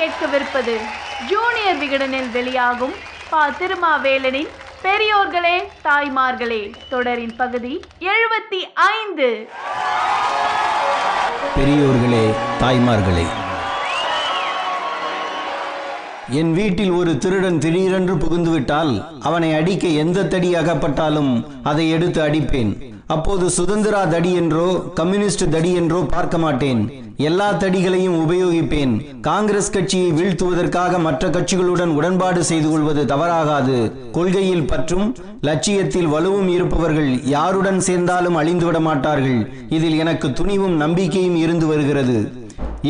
கேட்கவிருப்பது ஜூனியர் விகடனில் வெளியாகும் பா. திருமாவேலனின் பெரியோர்களே தாய்மார்களே தொடரின் பகுதி எழுபத்தி ஐந்து. பெரியோர்களே தாய்மார்களே. என் வீட்டில் ஒரு திருடன் திடீரென்று புகுந்துவிட்டால் அவனை அடிக்க எந்த தடி அகப்பட்டாலும் அதை எடுத்து அடிப்பேன். அப்போது சுதந்திரா தடி என்றோ கம்யூனிஸ்ட் தடி என்றோ பார்க்க மாட்டேன் எல்லா தடிகளையும் உபயோகிப்பேன். காங்கிரஸ் கட்சியை வீழ்த்துவதற்காக மற்ற கட்சிகளுடன் உடன்பாடு செய்து கொள்வது தவறாகாது. கொள்கையில் பற்றும் லட்சியத்தில் வலுவும் இருப்பவர்கள் யாருடன் சேர்ந்தாலும் அழிந்துவிட மாட்டார்கள் இதில் எனக்கு துணிவும் நம்பிக்கையும் இருந்து வருகிறது.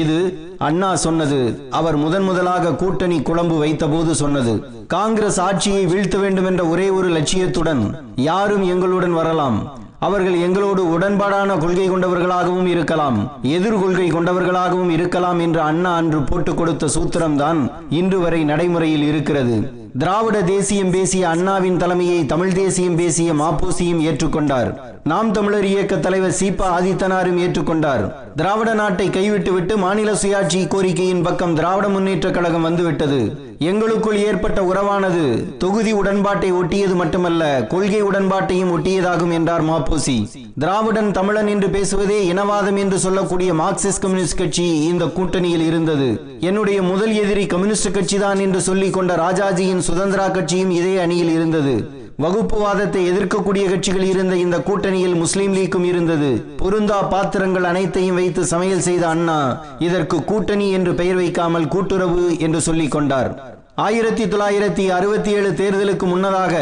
இது அண்ணா சொன்னது. அவர் முதன் முதலாக கூட்டணி குழம்பு வைத்தபோது சொன்னது. காங்கிரஸ் ஆட்சியை வீழ்த்த வேண்டும் என்ற ஒரே ஒரு லட்சியத்துடன் யாரும் எங்களுடன் வரலாம். அவர்கள் எங்களோடு உடன்பாடான கொள்கை கொண்டவர்களாகவும் இருக்கலாம் எதிர்கொள்கை கொண்டவர்களாகவும் இருக்கலாம் என்று அண்ணா அன்று போட்டுக் கொடுத்த சூத்திரம்தான் இன்று வரை நடைமுறையில் இருக்கிறது. திராவிட தேசியம் பேசிய அண்ணாவின் தலைமையை தமிழ் தேசியம் பேசிய மாப்பூசியும் ஏற்றுக்கொண்டார். நாம் தமிழர் இயக்க தலைவர் சீபா ஆதித்தனாரும் ஏற்றுக்கொண்டார். திராவிட நாட்டை கைவிட்டுவிட்டு மாநில சுயாட்சி கோரிக்கையின் பக்கம் திராவிட முன்னேற்ற கழகம் வந்துவிட்டது. எங்களுக்குள் ஏற்பட்ட உறவானது தொகுதி உடன்பாட்டை ஒட்டியது மட்டுமல்ல கொள்கை உடன்பாட்டையும் ஒட்டியதாகும் என்றார் மாப்போசி. திராவிடன் தமிழன் என்று பேசுவதே இனவாதம் என்று சொல்லக்கூடிய மார்க்சிஸ்ட் கம்யூனிஸ்ட் கட்சி இந்த கூட்டணியில் இருந்தது. என்னுடைய முதல் எதிரி கம்யூனிஸ்ட் கட்சிதான் என்று சொல்லிக் கொண்ட ராஜாஜியின் சுதந்திரா கட்சியும் இதே அணியில் இருந்தது. வகுப்புவாதத்தை எதிர்க்கக்கூடிய கட்சிகள் இருந்த இந்த கூட்டணியில் முஸ்லீம் லீக்கும் இருந்தது. பொருந்தா பாத்திரங்கள் அனைத்தையும் வைத்து சமையல் செய்த அண்ணா இதற்கு கூட்டணி என்று பெயர் வைக்காமல் கூட்டுறவு என்று சொல்லிக் கொண்டார். ஆயிரத்தி தொள்ளாயிரத்தி அறுபத்தி ஏழு தேர்தலுக்கு முன்னதாக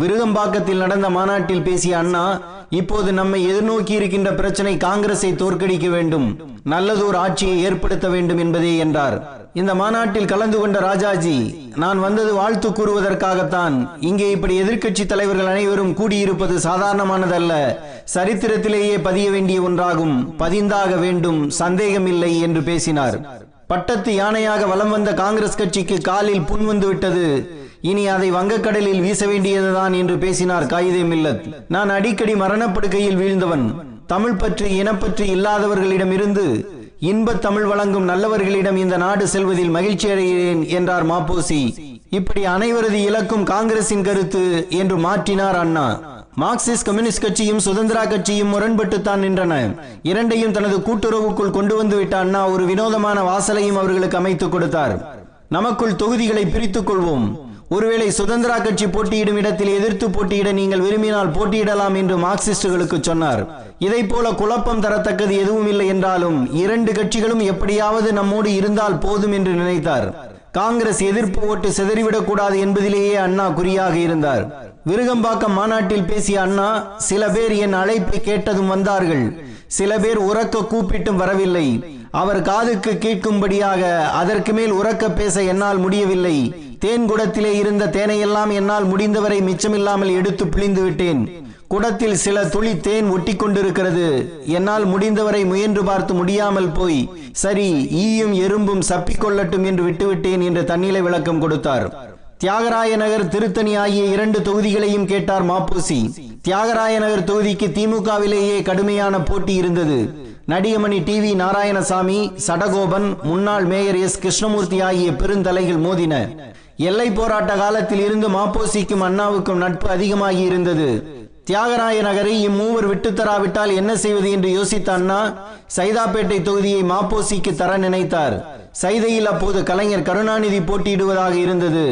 விருகம்பாக்கத்தில் நடந்த மாநாட்டில் பேசிய அண்ணா இப்போது நம்மை எதிர்நோக்கி இருக்கின்ற பிரச்சனை காங்கிரஸை தோற்கடிக்க வேண்டும். நல்லதோர் ஆட்சியை ஏற்படுத்த வேண்டும் என்பதே என்றார். இந்த மாநாட்டில் கலந்து கொண்ட ராஜாஜி நான் வந்தது வாழ்த்து கூறுவதற்காகத்தான். இங்கே இப்படி எதிர்க்கட்சி தலைவர்கள் அனைவரும் கூடியிருப்பது சாதாரணமானதல்ல. சரித்திரத்திலேயே பதிய வேண்டிய ஒன்றாகும். பதிந்தாக வேண்டும் சந்தேகமில்லை என்று பேசினார். பட்டத்து யானையாக வலம் வந்த காங்கிரஸ் கட்சிக்கு காலில் புண் வந்து விட்டது. இனி அதை வங்கக்கடலில் வீச வேண்டியதுதான் என்று பேசினார் காயிதே மில்லத். நான் அடிக்கடி மரணப்படுக்கையில் வீழ்ந்தவன். தமிழ் பற்றி இனப்பற்றி இல்லாதவர்களிடமிருந்து இன்பத் தமிழ் வழங்கும் நல்லவர்களிடம் இந்த நாடு செல்வதில் மகிழ்ச்சி அடைகிறேன் என்றார் மாப்போசி. இப்படி அனைவரது இலக்கும் காங்கிரசின் கருத்து என்று மாற்றினார் அண்ணா. மார்க்சிஸ்ட் கம்யூனிஸ்ட் கட்சியும் சுதந்திரா கட்சியும் முரண்பட்டுத்தான் நின்றன. இரண்டையும் தனது கூட்டுறவுக்குள் கொண்டு வந்து விட்ட அண்ணா ஒரு வினோதமான வாசலையும் அவர்களுக்கு அமைத்துக் கொடுத்தார். நமக்குள் தொகுதிகளை பிரித்துக் கொள்வோம். ஒருவேளை சுதந்திரா கட்சி போட்டியிடும் இடத்தில் எதிர்த்து போட்டியிட நீங்கள் விரும்பினால் போட்டியிடலாம் என்று மார்க்சிஸ்டுகளுக்கு சொன்னார். இதை போல குழப்பம் தரத்தக்கது எதுவும் இல்லை என்றாலும் இரண்டு கட்சிகளும் எப்படியாவது நம்மோடு இருந்தால் போதும் என்று நினைத்தார். காங்கிரஸ் எதிர்ப்பு ஓட்டு சிதறிவிடக் கூடாது என்பதிலேயே அண்ணா குறியாக இருந்தார். விருகம்பாக்கம் மாநாட்டில் பேசிய அண்ணா சில பேர் என் அழைப்பை கேட்டதும் வந்தார்கள். சில பேர் உறக்க கூப்பிட்டும் வரவில்லை. அவர் காதுக்கு கேட்கும்படியாக அதற்கு மேல் உறக்க பேச என்னால் முடியவில்லை. தேன் குடத்திலே இருந்த தேனையெல்லாம் என்னால் முடிந்தவரை மிச்சமில்லாமல் எடுத்து பிழிந்து விட்டேன். குடத்தில் சில துளி தேன் ஒட்டி கொண்டிருக்கிறது என்னால் முடிந்தவரை முயன்று பார்த்து முடியாமல் போய் சரி ஈயும் எறும்பும் சப்பிக்கொள்ளட்டும் என்று விட்டுவிட்டேன் என்று தன்னிலை விளக்கம் கொடுத்தார். தியாகராய நகர் திருத்தணி ஆகிய இரண்டு தொகுதிகளையும் கேட்டார் மாப்பூசி. தியாகராய நகர் தொகுதிக்கு திமுகவிலேயே கடுமையான போட்டி இருந்தது. நடிகமணி டிவி நாராயணசாமி சடகோபன் முன்னாள் மேயர் எஸ். கிருஷ்ணமூர்த்தி ஆகிய பெருந்தலைகள் மோதின எல்லை போராட்ட காலத்தில் இருந்து மாப்போசிக்கும் அண்ணாவுக்கும் நட்பு அதிகமாகி இருந்தது. தியாகராய நகரை இம்மூவர் விட்டுத்தராவிட்டால் என்ன செய்வது என்று யோசித்த அண்ணா சைதாப்பேட்டை தொகுதியை மாப்போசிக்கு தர நினைத்தார். சைதையில் அப்போது கலைஞர் கருணாநிதி போட்டியிடுவதாக இருந்தது.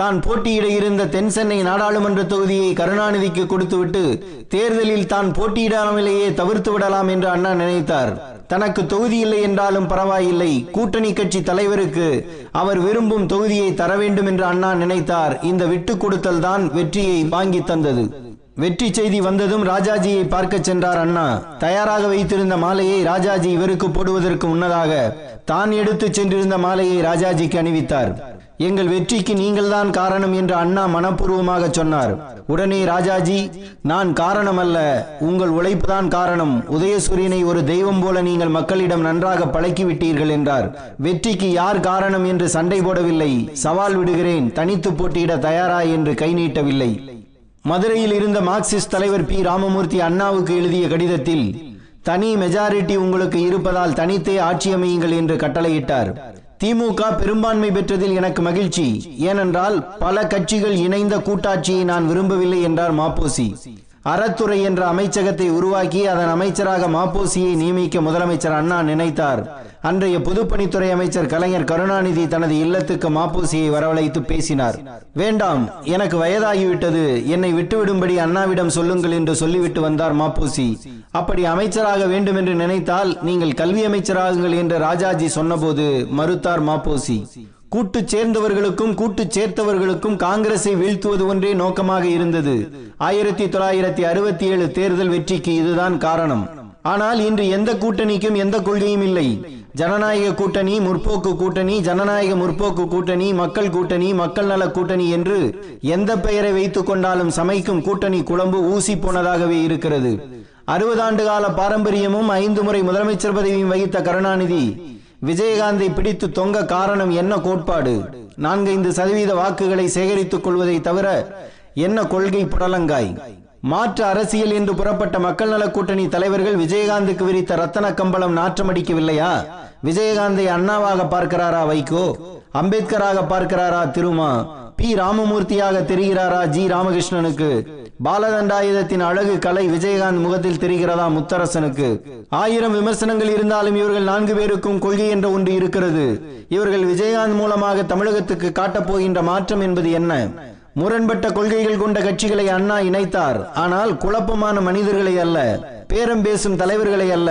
தான் போட்டியிட இருந்த தென் சென்னை நாடாளுமன்ற தொகுதியை கருணாநிதிக்கு கொடுத்துவிட்டு தேர்தலில் தான் போட்டியிடாமலேயே தவிர்த்து விடலாம் என்று அண்ணா நினைத்தார். தனக்கு தொகுதி இல்லை என்றாலும் பரவாயில்லை. கூட்டணி கட்சி தலைவருக்கு அவர் விரும்பும் தொகுதியை தர வேண்டும் என்று அண்ணா நினைத்தார். இந்த விட்டு கொடுத்தல் தான் வெற்றியை வாங்கி தந்தது. வெற்றி செய்தி வந்ததும் ராஜாஜியை பார்க்க சென்றார் அண்ணா. தயாராக வைத்திருந்த மாலையை ராஜாஜி இவருக்கு போடுவதற்கு முன்னதாக தான் எடுத்து சென்றிருந்த மாலையை ராஜாஜிக்கு அணிவித்தார். எங்கள் வெற்றிக்கு நீங்கள்தான் காரணம் என்று அண்ணா மனப்பூர்வமாக சொன்னார். உடனே ராஜாஜி நான் காரணம் அல்ல உங்கள் உழைப்புதான் காரணம். உதயசூரியனை ஒரு தெய்வம் போல நீங்கள் மக்களிடம் நன்றாக பழக்கிவிட்டீர்கள் என்றார். வெற்றிக்கு யார் காரணம் என்று சண்டை போடவில்லை. சவால் விடுகிறேன். தனித்து போட்டியிட தயாரா என்று கை நீட்டவில்லை. மதுரையில் இருந்த மார்க்சிஸ்ட் தலைவர் பி. ராமமூர்த்தி அண்ணாவுக்கு எழுதிய கடிதத்தில் தனி மெஜாரிட்டி உங்களுக்கு இருப்பதால் தனித்தே ஆட்சி அமையுங்கள் என்று கட்டளையிட்டார். திமுக பெரும்பான்மை பெற்றதில் எனக்கு மகிழ்ச்சி. ஏனென்றால் பல கட்சிகள் இணைந்த கூட்டாட்சியை நான் விரும்பவில்லை என்றார் மாப்போசி. அறத்துறை என்ற அமைச்சகத்தை உருவாக்கி அதன் அமைச்சராக மாப்போசியை நியமிக்க முதலமைச்சர் அண்ணா நினைத்தார். அன்றைய பொதுப்பணித்துறை அமைச்சர் கலைஞர் கருணாநிதி தனது இல்லத்துக்கு மாப்பூசியை வரவழைத்து பேசினார். வேண்டாம் எனக்கு வயதாகிவிட்டது. என்னை விட்டுவிடும்படி அண்ணாவிடம் சொல்லுங்கள் என்று சொல்லிவிட்டு வந்தார் மாப்பூசி. அப்படி அமைச்சராக வேண்டும் என்று நினைத்தால் நீங்கள் கல்வி அமைச்சராகுங்கள் என்று ராஜாஜி சொன்னபோது மறுத்தார் மாப்போசி. கூட்டு சேர்ந்தவர்களுக்கும் கூட்டு சேர்த்தவர்களுக்கும் காங்கிரஸை வீழ்த்துவது ஒன்றே நோக்கமாக இருந்தது. ஆயிரத்தி தொள்ளாயிரத்தி அறுபத்தி ஏழு தேர்தல் வெற்றிக்கு இதுதான் காரணம். ஆனால் இன்று எந்த கூட்டணிக்கும் எந்த கொள்கையும் இல்லை. ஜனநாயக கூட்டணி முற்போக்கு கூட்டணி ஜனநாயக முற்போக்கு கூட்டணி மக்கள் கூட்டணி மக்கள் நல கூட்டணி என்று எந்த பெயரை வைத்துக் கொண்டாலும் சமைக்கும் கூட்டணி குழம்பு ஊசி போனதாகவே இருக்கிறது. அறுபது ஆண்டு கால பாரம்பரியமும் ஐந்து முறை முதலமைச்சர் பதவியும் வகித்த கருணாநிதி விஜயகாந்தை பிடித்து தொங்க காரணம் என்ன கோட்பாடு? நான்கைந்து சதவீத வாக்குகளை சேகரித்துக் கொள்வதை தவிர என்ன கொள்கை புடலங்காய்? மாற்று அரசியல் என்று புறப்பட்ட மக்கள் நல கூட்டணி தலைவர்கள் விஜயகாந்துக்கு விரித்த ரத்தன கம்பளம் நாற்றமடிக்கவில்லையா? விஜயகாந்தை அண்ணாவாக பார்க்கிறாரா வைகோ? அம்பேத்கராக பார்க்கிறாரா திருமா? பி. ராமமூர்த்தியாக தெரிகிறாரா ஜி. ராமகிருஷ்ணனுக்கு? பாலதண்டாயுதத்தின் அழகு கலை விஜயகாந்த் முகத்தில் தெரிகிறதா முத்தரசனுக்கு? ஆயிரம் விமர்சனங்கள் இருந்தாலும் இவர்கள் நான்கு பேருக்கும் கொள்கை என்ற ஒன்று இருக்கிறது. இவர்கள் விஜயகாந்த் மூலமாக தமிழகத்துக்கு காட்டப் போகின்ற மாற்றம் என்பது என்ன? முரண்பட்ட கொள்கைகள் கொண்ட கட்சிகளை அண்ணா இணைத்தார். ஆனால் குழப்பமான மனிதர்களை அல்ல பேரம் பேசும் தலைவர்களை அல்ல.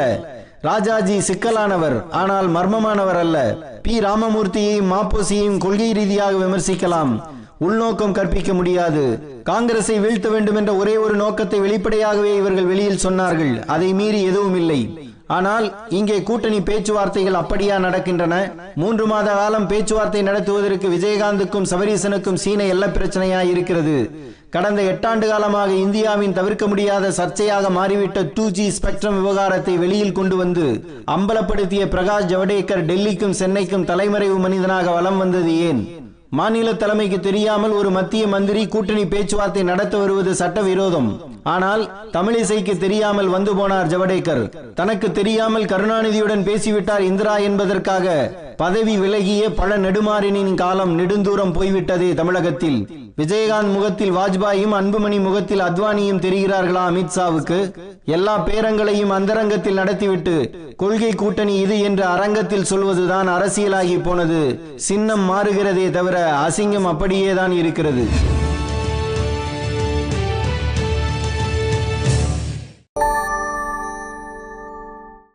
ராஜாஜி சிக்கலானவர் ஆனால் மர்மமானவர் அல்ல. பி. ராமமூர்த்தியையும் மாப்போசியையும் கொள்கை ரீதியாக விமர்சிக்கலாம். உள்நோக்கம் கற்பிக்க முடியாது. காங்கிரஸை வீழ்த்த வேண்டும் என்ற ஒரே ஒரு நோக்கத்தை வெளிப்படையாகவே இவர்கள் வெளியில் சொன்னார்கள். அதை மீறி எதுவும் இல்லை ஆனால் இங்கே கூட்டணி பேச்சுவார்த்தைகள் அப்படியா நடக்கின்றன? மூன்று மாத காலம் பேச்சுவார்த்தை நடத்துவதற்கு விஜயகாந்துக்கும் சபரீசனுக்கும் சீன எல்ல பிரச்சனையா இருக்கிறது. கடந்த எட்டாண்டு காலமாக இந்தியாவின் தவிர்க்க முடியாத சர்ச்சையாக மாறிவிட்ட டூ ஜி ஸ்பெக்ட்ரம் விவகாரத்தை வெளியில் கொண்டு வந்து அம்பலப்படுத்திய பிரகாஷ் ஜவடேகர் டெல்லிக்கும் சென்னைக்கும் தலைமறைவு மனிதனாக வலம் வந்தது ஏன்? மாநில தலைமைக்கு தெரியாமல் ஒரு மத்திய மந்திரி கூட்டணி பேச்சுவார்த்தை நடத்த வருவது சட்டவிரோதம். ஆனால் தமிழிசைக்கு தெரியாமல் வந்து போனார் ஜவடேகர். தனக்கு தெரியாமல் கருணாநிதியுடன் பேசிவிட்டார் இந்திரா என்பதற்காக பதவி விலகிய பல நெடுமாறினின் காலம் நெடுந்தூரம் போய்விட்டதே தமிழகத்தில். விஜயகாந்த் முகத்தில் வாஜ்பாயும் அன்புமணி முகத்தில் அத்வானியும் தெரிகிறார்களா அமித்ஷாவுக்கு எல்லா பேரங்களையும் அந்தரங்கத்தில் நடத்திவிட்டு கொள்கை கூட்டணி இது என்று அரங்கத்தில் சொல்வதுதான் அரசியலாகி போனது. சின்னம் மாறுகிறதே தவிர அசிங்கம் அப்படியேதான் இருக்கிறது.